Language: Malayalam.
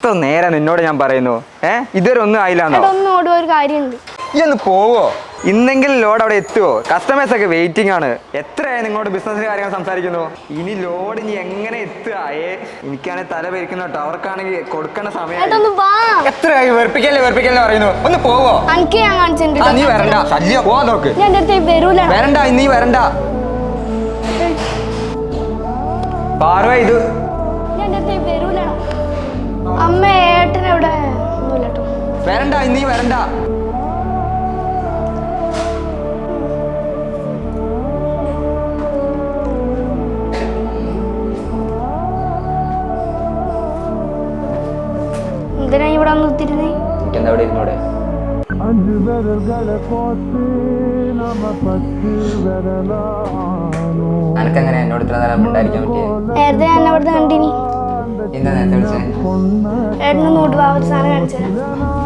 എത്ര നേരം നിന്നോട് ഞാൻ പറയുന്നു. ഏ? ഇതുവരെ ഒന്നും ആയില്ലാന്നോ? ഒരു കാര്യമുണ്ട്. ഈ ഒന്ന് പോവോ? ഇന്നെങ്കിലും ലോഡ് അവിടെ എത്തുവോ? കസ്റ്റമേഴ്സ് ഒക്കെ വെയിറ്റിംഗ് ആണ്. എത്രയായി നിങ്ങളോട് ബിസിനസ് കാര്യങ്ങൾ സംസാരിക്കുന്നു? ഇനി ലോഡ് ഇനി എങ്ങനെ എത്തുക? ഏ? എനിക്കാണെങ്കിൽ തല പെരിക്കുന്ന കേട്ടോ. അവർക്കാണെങ്കിൽ കൊടുക്കേണ്ട സമയം എത്രയായി? വെറുപ്പിക്കല്ലേ വെറുപ്പിക്കല്ലേ പറയുന്നു. ഒന്ന് പോവോ? ആ നീ വരണ്ട. ശല്യം. പോവാൻ നോക്ക്. ഞാൻ വരൂല. വരണ്ട നീ വരണ്ട. പാർവ ഇത്. ഞാൻ വരൂല. വരണ്ട നീ വരണ്ട. എന്തിനാ ഇവിടെ എനിക്കെന്താ ഇരുന്നൂടെ? അനക്കെങ്ങനെ എന്നോട് ഇത്ര നേരം ഉണ്ടായിരിക്കാൻ പറ്റിയത് നേരത്തെ ഞാൻ അവിടുന്ന് കണ്ടിനി. എന്താ നേരത്തെ ഏട്ടനൊന്ന് ഒരു സാധനം കാണിച്ചു